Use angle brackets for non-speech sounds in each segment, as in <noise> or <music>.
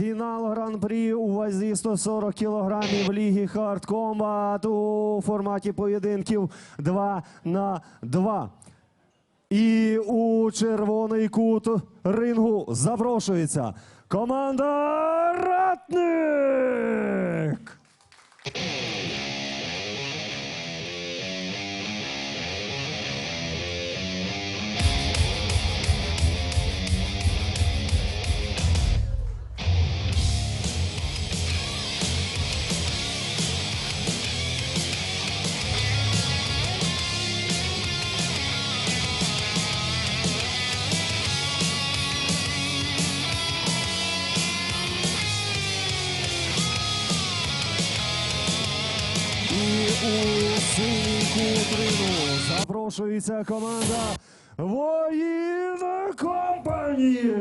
Фінал гран-прі у вазі 140 кілограмів Ліги хардкомбат у форматі поєдинків 2 на 2. І у червоний кут рингу запрошується команда Ратник. у синій кут рингу запрошується команда Воїна компанії.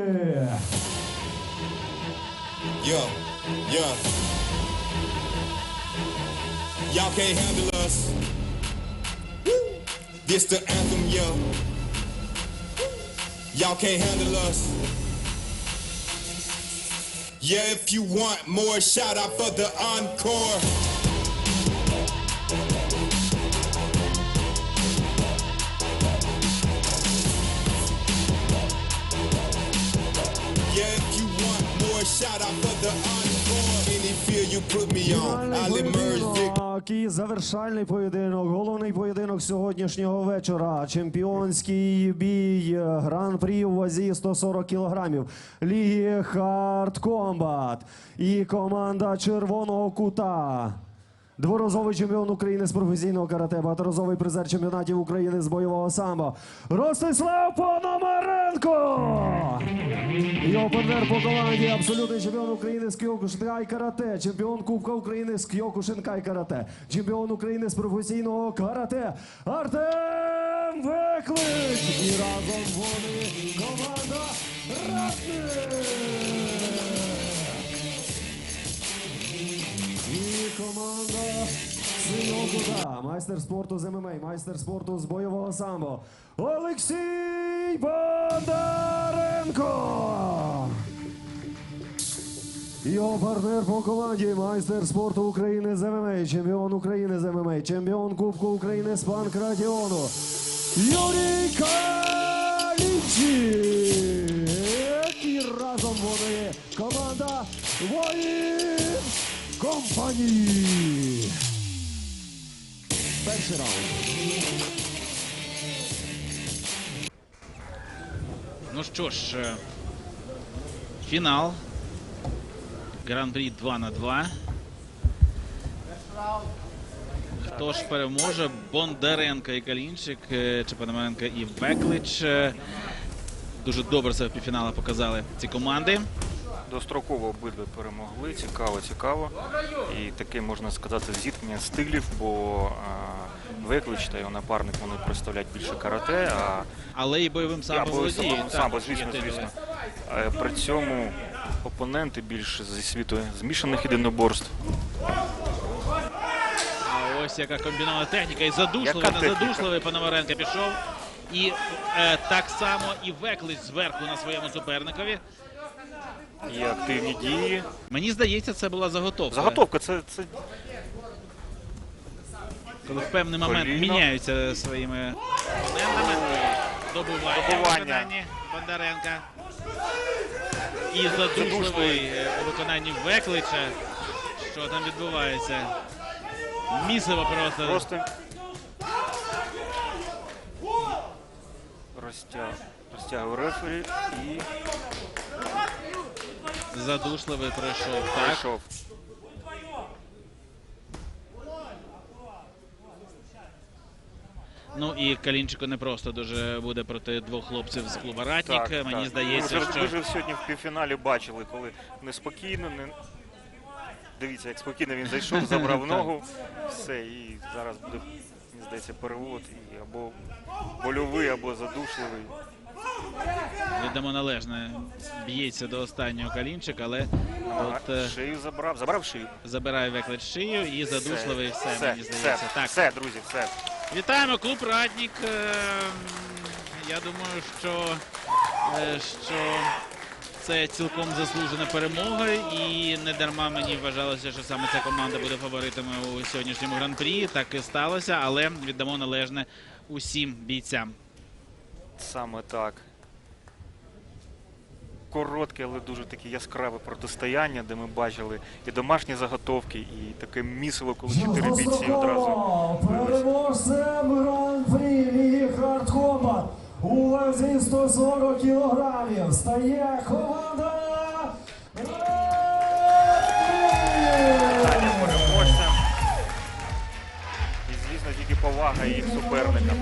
Yo, yo. Y'all can't handle us. This the anthem, yo. Y'all can't handle us. Yeah, if you want more, shout out for the encore. Поєдинок і завершальний поєдинок, головний поєдинок сьогоднішнього вечора. Чемпіонський бій е, гран-прі у вазі 140 кілограмів Ліги Хард Комбат і команда Червоного кута. Дворазовий чемпіон України з професійного карате, багаторазовий призер чемпіонатів України з бойового самбо Ростислав Пономаренко! Його партнер по команді абсолютний чемпіон України з Кіокушинкай карате, чемпіон Кубка України з Кіокушинкай карате, чемпіон України з професійного карате Артем Веклич! І разом вони команда Ратник! І команда синього кута, майстер спорту з ММА, майстер спорту з бойового самбо Олексій Бондаренко. Його партнер по команді, майстер спорту України з ММА, чемпіон України з ММА, чемпіон Кубку України з панкратіону Юрій Калінчик. І разом вони команда Воїн компанії. Перший раунд. Ну що ж, е, фінал. Гран-прі 2 на 2. Хто ж переможе? Бондаренко і Калінчик, е, чи Пономаренко і Веклич. Е, Дуже добре себе в півфіналі показали ці команди. Достроково обидва перемогли. Цікаво, цікаво. І таке можна сказати зіткнення стилів, бо Веклич та його напарник вони представляють більше карате, а Але і бойовим самбо або самбо, звісно, звісно. Е, При цьому опоненти більше зі світу змішаних єдиноборств. А ось яка комбінована техніка. І задушливий на задушливий Пономаренко пішов. І е, так само і Веклич зверху на своєму суперникові. І активні дії. Мені здається, це була заготовка. Заготовка це, це Коли в певний момент Коліно. міняються своїми опонентами. Добивання, в Добивання. Бондаренка. І задушливий е, у виконанні Веклича. Що там відбувається? Місиво просто. просто розтяг, розтягує рефері і Задушливий пройшов. Так. Ну і Калінчику не просто дуже буде проти двох хлопців з клуба Ратнік. Мені так. здається, ви, вже, що ви вже сьогодні в півфіналі бачили, коли неспокійно, не... дивіться, як спокійно він зайшов, <laughs> забрав ногу, все, і зараз буде, мені здається, перевод і або больовий, або задушливий. віддамо належне. Б'ється до останнього Калінчик, але Ага, от е, Шию забрав, забрав шию. забирає Веклич шию і задушливий все, все, мені здається. все, Так. все, друзі, все. Вітаємо клуб Раднік. Е, Я думаю, що, е, що це цілком заслужена перемога, і не дарма мені вважалося, що саме ця команда буде фаворитами у сьогоднішньому гран-прі. Так і сталося, але віддамо належне усім бійцям. Саме так. Коротке, але дуже таке яскраве протистояння, де ми бачили і домашні заготовки, і таке місиво, коли чотири бійці одразу. Переможцем гран-прі Ліги Хардкомбат у вазі 140 кілограмів стає команда переможцем. І, звісно, тільки повага їх суперникам.